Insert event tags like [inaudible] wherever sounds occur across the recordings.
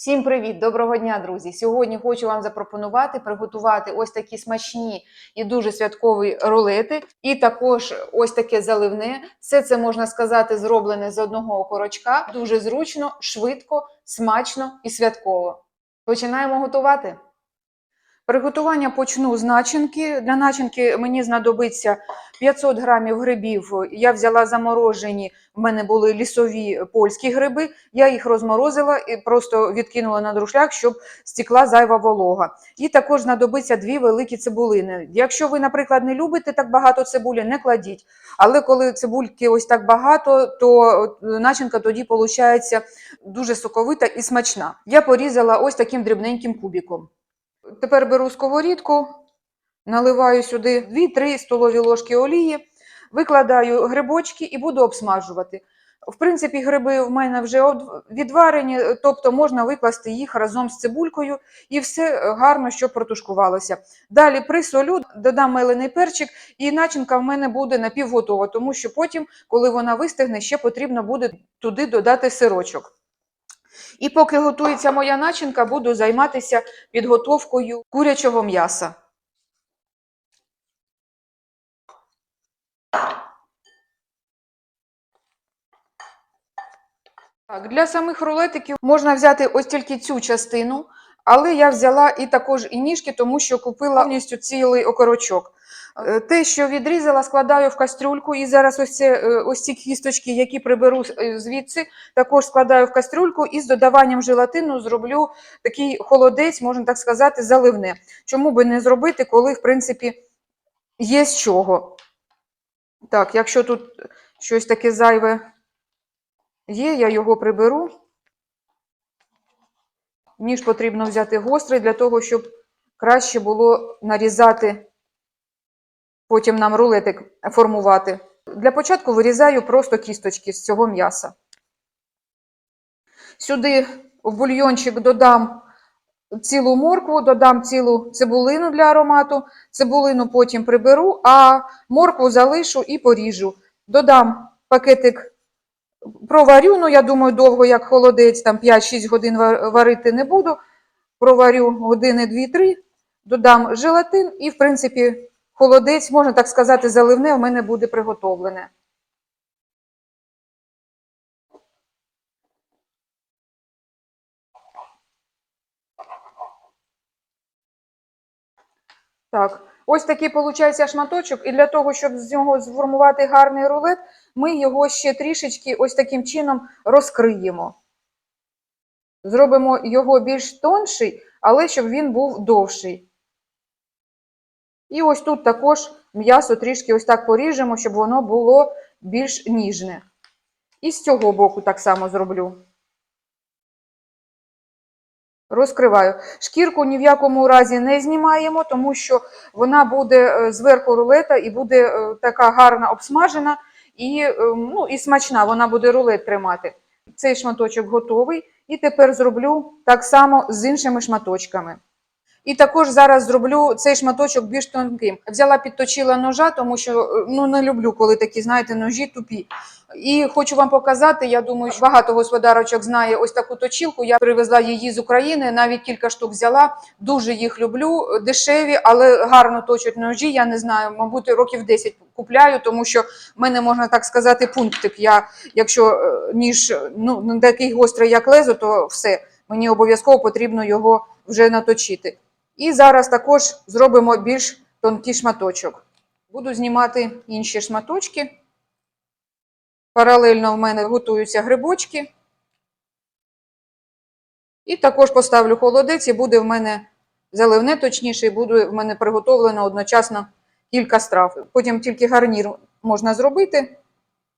Всім привіт! Доброго дня, друзі! Сьогодні хочу вам запропонувати приготувати ось такі смачні і дуже святкові рулети, і також ось таке заливне. Все це можна сказати зроблене з одного окорочка. Дуже зручно, швидко, смачно і святково. Починаємо готувати. Приготування почну з начинки. Для начинки мені знадобиться 500 грамів грибів. Я взяла заморожені, в мене були лісові польські гриби. Я їх розморозила і просто відкинула на друшляк, щоб стікла зайва волога. І також знадобиться дві великі цибулини. Якщо ви, наприклад, не любите так багато цибулі, не кладіть. Але коли цибульки ось так багато, то начинка тоді виходить дуже соковита і смачна. Я порізала ось таким дрібненьким кубиком. Тепер беру сковорідку, наливаю сюди 2-3 столові ложки олії, викладаю грибочки і буду обсмажувати. В принципі, гриби в мене вже відварені, тобто можна викласти їх разом з цибулькою і все гарно, щоб протушкувалося. Далі присолю, додам мелений перчик, і начинка в мене буде напівготова, тому що потім, коли вона вистигне, ще потрібно буде туди додати сирочок. І поки готується моя начинка, буду займатися підготовкою курячого м'яса. Так, для самих рулетиків можна взяти ось тільки цю частину, але я взяла і також і ніжки, тому що купила повністю цілий окорочок. Е, Те, що відрізала, складаю в кастрюльку, і зараз ось, це, е, ось ці кісточки, які приберу е, звідси, також складаю в кастрюльку і з додаванням желатину зроблю такий холодець, можна так сказати, заливне. Чому би не зробити, коли, в принципі, є з чого. Так, якщо тут щось таке зайве є, я його приберу. Ніж потрібно взяти гострий для того, щоб краще було нарізати, потім нам рулетик формувати. Для початку вирізаю просто кісточки з цього м'яса. Сюди в бульйончик додам цілу моркву, додам цілу цибулину для аромату. Цибулину потім приберу, а моркву залишу і поріжу. Додам пакетик проварю, ну я думаю, довго як холодець, там 5-6 годин варити не буду. Проварю години 2-3, додам желатин і, в принципі, холодець, можна так сказати, заливне в мене буде приготовлене. Так, ось такий виходить шматочок, і для того, щоб з нього сформувати гарний рулет, ми його ще трішечки ось таким чином розкриємо. Зробимо його більш тонший, але щоб він був довший. І ось тут також м'ясо трішки ось так поріжемо, щоб воно було більш ніжне. І з цього боку так само зроблю. Розкриваю. Шкірку ні в якому разі не знімаємо, тому що вона буде е, зверху рулета і буде е, така гарна обсмажена і, е, ну, і смачна. Вона буде рулет тримати. Цей шматочок готовий. І тепер зроблю так само з іншими шматочками. І також зараз зроблю цей шматочок більш тонким. Взяла, підточила ножа, тому що е, ну, не люблю, коли такі, знаєте, ножі тупі. І хочу вам показати, я думаю, що багато господарочок знає ось таку точілку. Я привезла її з України, навіть кілька штук взяла. Дуже їх люблю, дешеві, але гарно точать ножі. Я не знаю, мабуть, років 10 купляю, тому що в мене, можна так сказати, пунктик. Я, якщо е, ніж ну, не такий гострий, як лезо, то все, мені обов'язково потрібно його вже наточити. І зараз також зробимо більш тонкий шматочок. Буду знімати інші шматочки. Паралельно в мене готуються грибочки. І також поставлю холодець, і буде в мене заливне, точніше, і буде в мене приготовлено одночасно кілька страв. Потім тільки гарнір можна зробити,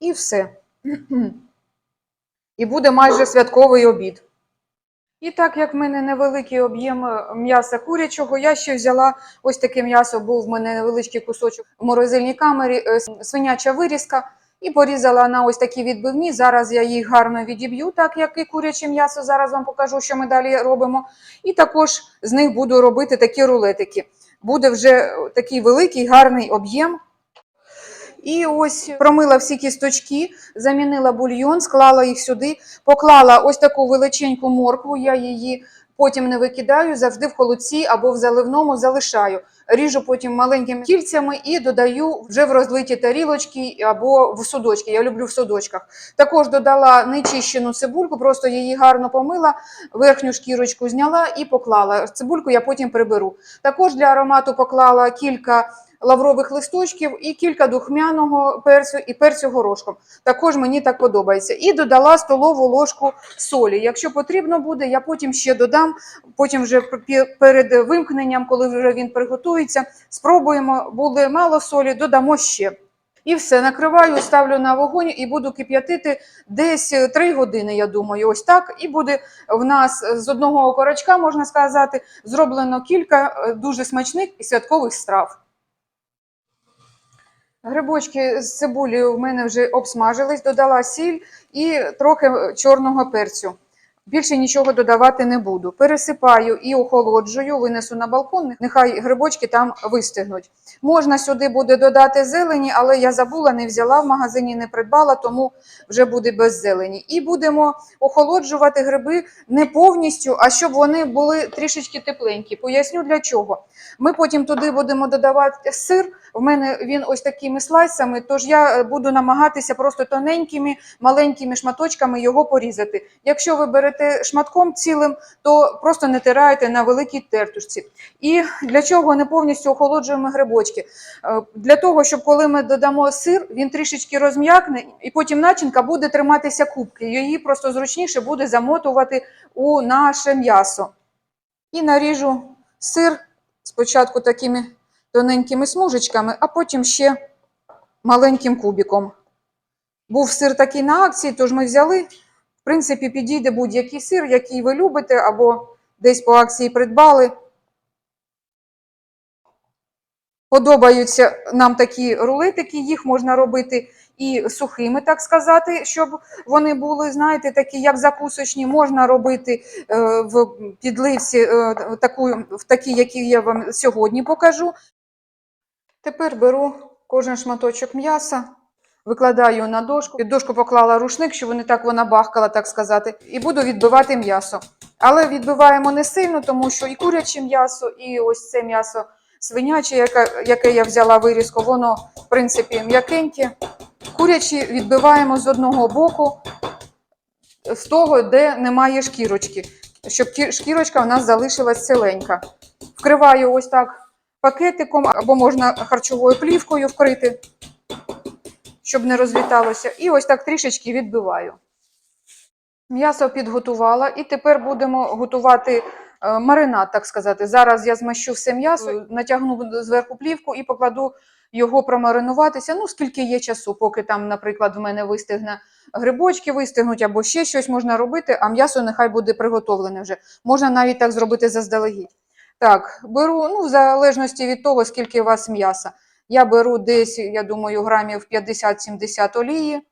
і все. [clears throat] І буде майже святковий обід. І так як в мене невеликий об'єм е, м'яса курячого, я ще взяла ось таке м'ясо, був в мене невеличкий кусочок в морозильній камері, е, свиняча вирізка, і порізала на ось такі відбивні. Зараз я їх гарно відіб'ю, так як і куряче м'ясо. Зараз вам покажу, що ми далі робимо. І також з них буду робити такі рулетики. Буде вже такий великий гарний об'єм. І ось промила всі кісточки, замінила бульйон, склала їх сюди, поклала ось таку величеньку моркву, я її потім не викидаю, завжди в холодці або в заливному залишаю. Ріжу потім маленькими кільцями і додаю вже в розлиті тарілочки або в судочки. Я люблю в судочках. Також додала нечищену цибульку, просто її гарно помила, верхню шкірочку зняла і поклала. Цибульку я потім приберу. Також для аромату поклала кілька лаврових листочків і кілька духмяного перцю і перцю горошком. Також мені так подобається. І додала столову ложку солі. Якщо потрібно буде, я потім ще додам. Потім вже перед вимкненням, коли вже він приготується, спробуємо. Буде мало солі, додамо ще. І все, накриваю, ставлю на вогонь і буду кип'ятити десь 3 години, я думаю. Ось так. І буде в нас з одного окорочка, можна сказати, зроблено кілька е, дуже смачних і святкових страв. Грибочки з цибулею в мене вже обсмажились, додала сіль і трохи чорного перцю. Більше нічого додавати не буду. Пересипаю і охолоджую, винесу на балкон, нехай грибочки там вистигнуть. Можна сюди буде додати зелені, але я забула, не взяла в магазині, не придбала, тому вже буде без зелені. І будемо охолоджувати гриби не повністю, а щоб вони були трішечки тепленькі. Поясню для чого. Ми потім туди будемо додавати сир. В мене він ось такими слайсами, тож я е, буду намагатися просто тоненькими, маленькими шматочками його порізати. Якщо ви берете шматком цілим, то просто натираєте на великій тертушці. І для чого не повністю охолоджуємо грибочки? Е, Для того, щоб коли ми додамо сир, він трішечки розм'якне, і потім начинка буде триматися кубки. Її просто зручніше буде замотувати у наше м'ясо. І наріжу сир спочатку такими тоненькими смужечками, а потім ще маленьким кубиком. Був сир такий на акції, тож ми взяли. В принципі, підійде будь-який сир, який ви любите, або десь по акції придбали. Подобаються нам такі рулетики, їх можна робити і сухими, так сказати, щоб вони були, знаєте, такі, як закусочні, можна робити е, в підливці е, таку, в такі, які я вам сьогодні покажу. Тепер беру кожен шматочок м'яса, викладаю на дошку. Під дошку поклала рушник, щоб не так вона бахкала, так сказати, і буду відбивати м'ясо. Але відбиваємо не сильно, тому що і куряче м'ясо, і ось це м'ясо свиняче, яке, яке я взяла вирізку, воно, в принципі, м'якеньке. Курячі відбиваємо з одного боку, з того, де немає шкірочки, щоб шкірочка у нас залишилась ціленька. Вкриваю ось так пакетиком або можна харчовою плівкою вкрити, щоб не розліталося. І ось так трішечки відбиваю. М'ясо підготувала, і тепер будемо готувати е, маринад, так сказати. Зараз я змащу все м'ясо, натягну зверху плівку і покладу його промаринуватися. Ну, скільки є часу, поки там, наприклад, в мене вистигне грибочки, вистигнуть або ще щось можна робити, а м'ясо нехай буде приготовлене вже. Можна навіть так зробити заздалегідь. Так, беру, ну, в залежності від того, скільки у вас м'яса. Я беру десь, я думаю, грамів 50-70 олії.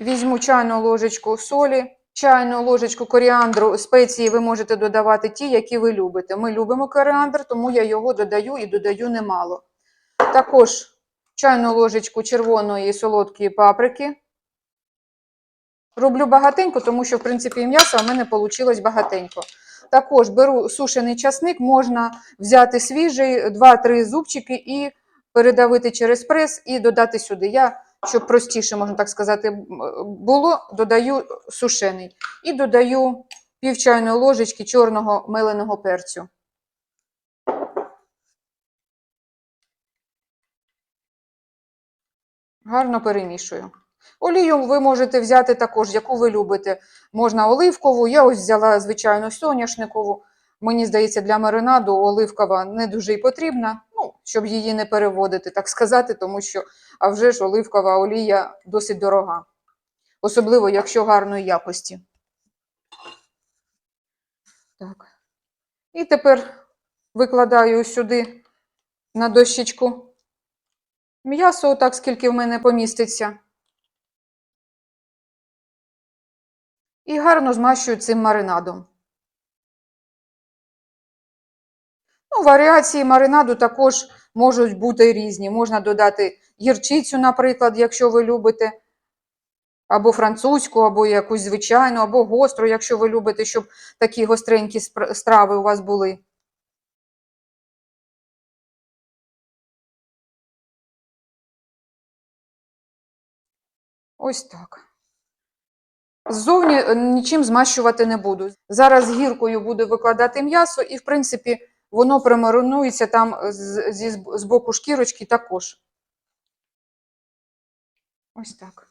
Візьму чайну ложечку солі, чайну ложечку коріандру. Спеції ви можете додавати ті, які ви любите. Ми любимо коріандр, тому я його додаю і додаю немало. Також чайну ложечку червоної солодкої паприки. Роблю багатенько, тому що, в принципі, і м'ясо у мене вийшло багатенько. Також беру сушений часник, можна взяти свіжий, 2-3 зубчики і передавити через прес і додати сюди. Я, щоб простіше, можна так сказати, було, додаю сушений. І додаю пів чайної ложечки чорного меленого перцю. Гарно перемішую. Олію ви можете взяти також, яку ви любите. Можна оливкову, я ось взяла звичайну соняшникову. Мені здається, для маринаду оливкова не дуже і потрібна, щоб її не переводити, так сказати, тому що, а вже ж оливкова олія досить дорога. Особливо, якщо гарної якості. Так. І тепер викладаю сюди на дощечку м'ясо, отак, скільки в мене поміститься. І гарно змащую цим маринадом. Ну, варіації маринаду також можуть бути різні. Можна додати гірчицю, наприклад, якщо ви любите, або французьку, або якусь звичайну, або гостру, якщо ви любите, щоб такі гостренькі страви у вас були. Ось так. Ззовні е, нічим змащувати не буду. Зараз гіркою буду викладати м'ясо, і, в принципі, воно примаринується там е, з, з боку шкірочки також. Ось так.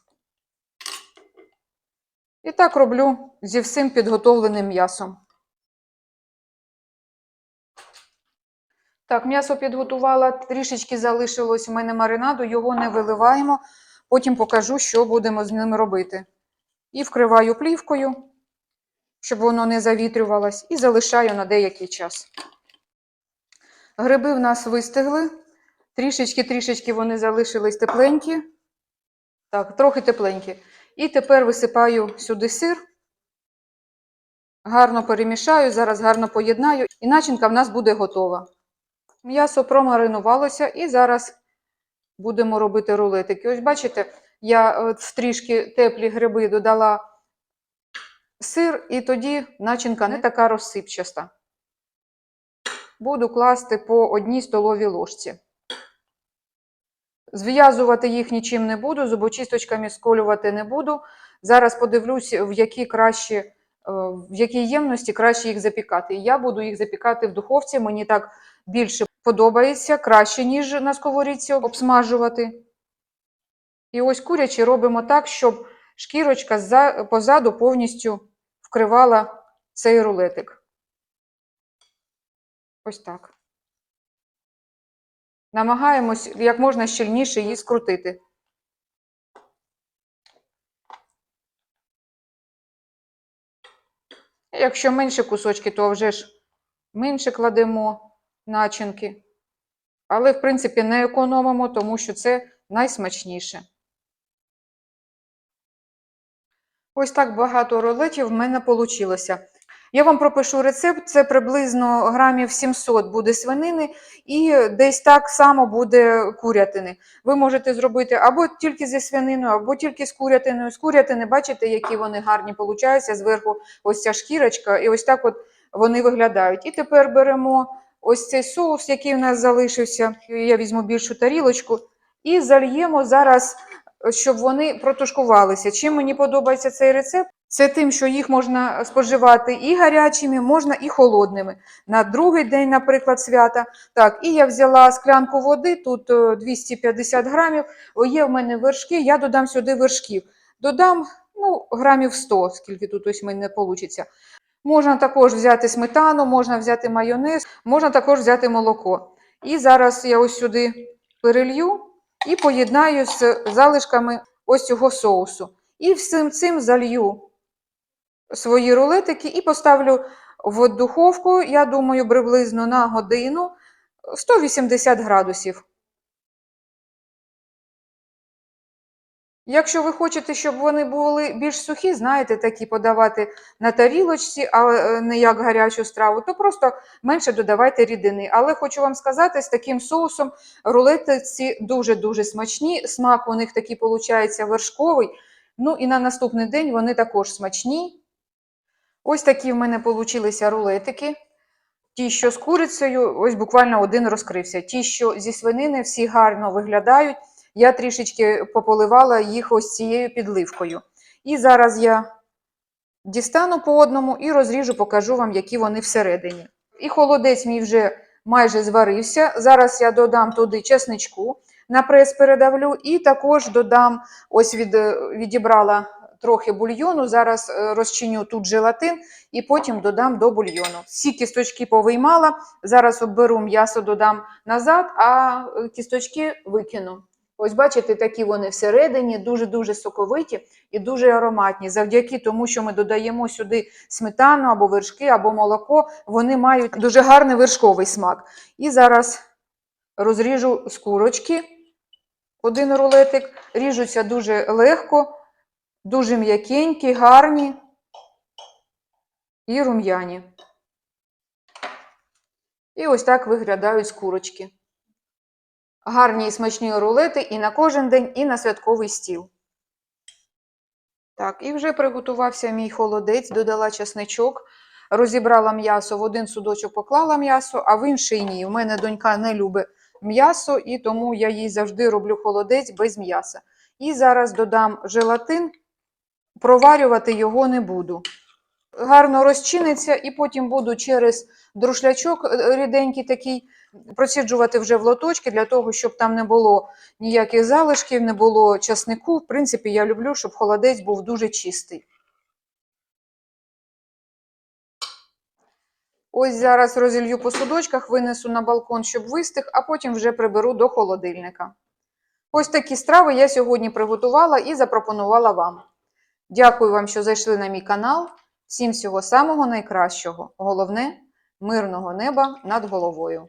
І так роблю зі всім підготовленим м'ясом. Так, м'ясо підготувала, трішечки залишилось у мене маринаду, його не виливаємо. Потім покажу, що будемо з ним робити. І вкриваю плівкою, щоб воно не завітрювалось, і залишаю на деякий час. Гриби в нас вистигли. Трішечки-трішечки вони залишились тепленькі. Так, трохи тепленькі. І тепер висипаю сюди сир. Гарно перемішаю, зараз гарно поєднаю, і начинка в нас буде готова. М'ясо промаринувалося, і зараз будемо робити рулетики. Ось бачите, я е, в трішки теплі гриби додала сир, і тоді начинка не така розсипчаста. Буду класти по одній столовій ложці. Зв'язувати їх нічим не буду, зубочисточками сколювати не буду. Зараз подивлюсь, в які кращі, е, в якій ємності краще їх запікати. Я буду їх запікати в духовці. Мені так більше подобається, краще, ніж на сковорідці обсмажувати. І ось курячі робимо так, щоб шкірочка позаду повністю вкривала цей рулетик. Ось так. Намагаємось як можна щільніше її скрутити. Якщо менше кусочки, то вже ж менше кладемо начинки. Але, в принципі, не економимо, тому що це найсмачніше. Ось так багато рулетів в мене вийшло. Я вам пропишу рецепт, це приблизно грамів 700 буде свинини і десь так само буде курятини. Ви можете зробити або тільки зі свининою, або тільки з курятиною. З курятини, бачите, які вони гарні получаються, зверху ось ця шкірочка, і ось так от вони виглядають. І тепер беремо ось цей соус, який у нас залишився. Я візьму більшу тарілочку і зальємо зараз, щоб вони протушкувалися. Чим мені подобається цей рецепт? Це тим, що їх можна споживати і гарячими, можна і холодними. На другий день, наприклад, свята. Так, і я взяла склянку води, тут е, 250 грамів. О, Є в мене вершки, я додам сюди вершків. Додам ну, грамів 100, скільки тут ось в мене вийде. Можна також взяти сметану, можна взяти майонез, можна також взяти молоко. І зараз я ось сюди перелью і поєднаю з залишками ось цього соусу. І всім цим залью свої рулетики і поставлю в духовку, я думаю, приблизно на годину 180 градусів. Якщо ви хочете, щоб вони були більш сухі, знаєте, такі подавати на тарілочці, а е, не як гарячу страву, то просто менше додавайте рідини. Але хочу вам сказати, з таким соусом рулети ці дуже-дуже смачні. Смак у них такий, виходить, вершковий. Ну і на наступний день вони також смачні. Ось такі в мене получилися рулетики. Ті, що з курицею, ось буквально один розкрився. Ті, що зі свинини, всі гарно виглядають. Я трішечки пополивала їх ось цією підливкою. І зараз я дістану по одному і розріжу, покажу вам, які вони всередині. І холодець мій вже майже зварився. Зараз я додам туди чесничку, на прес передавлю, і також додам, ось від, відібрала трохи бульйону. Зараз е, розчиню тут желатин і потім додам до бульйону. Всі кісточки повиймала. Зараз оберу м'ясо, додам назад, а е, кісточки викину. Ось бачите, такі вони всередині, дуже-дуже соковиті і дуже ароматні. Завдяки тому, що ми додаємо сюди сметану або вершки, або молоко, вони мають дуже гарний вершковий смак. І зараз розріжу з курочки один рулетик. Ріжуться дуже легко, дуже м'якенькі, гарні і рум'яні. І ось так виглядають з курочки. Гарні і смачні рулети і на кожен день, і на святковий стіл. Так, і вже приготувався мій холодець, додала чесничок, розібрала м'ясо, в один судочок поклала м'ясо, а в інший ні. У мене донька не любить м'ясо, і тому я їй завжди роблю холодець без м'яса. І зараз додам желатин, проварювати його не буду. Гарно розчиниться, і потім буду через друшлячок е, ріденький такий проціджувати вже в лоточки для того, щоб там не було ніяких залишків, не було часнику. В принципі, я люблю, щоб холодець був дуже чистий. Ось зараз розілью по судочках, винесу на балкон, щоб вистиг, а потім вже приберу до холодильника. Ось такі страви я сьогодні приготувала і запропонувала вам. Дякую вам, що зайшли на мій канал. Всім всього самого найкращого. Головне мирного неба над головою.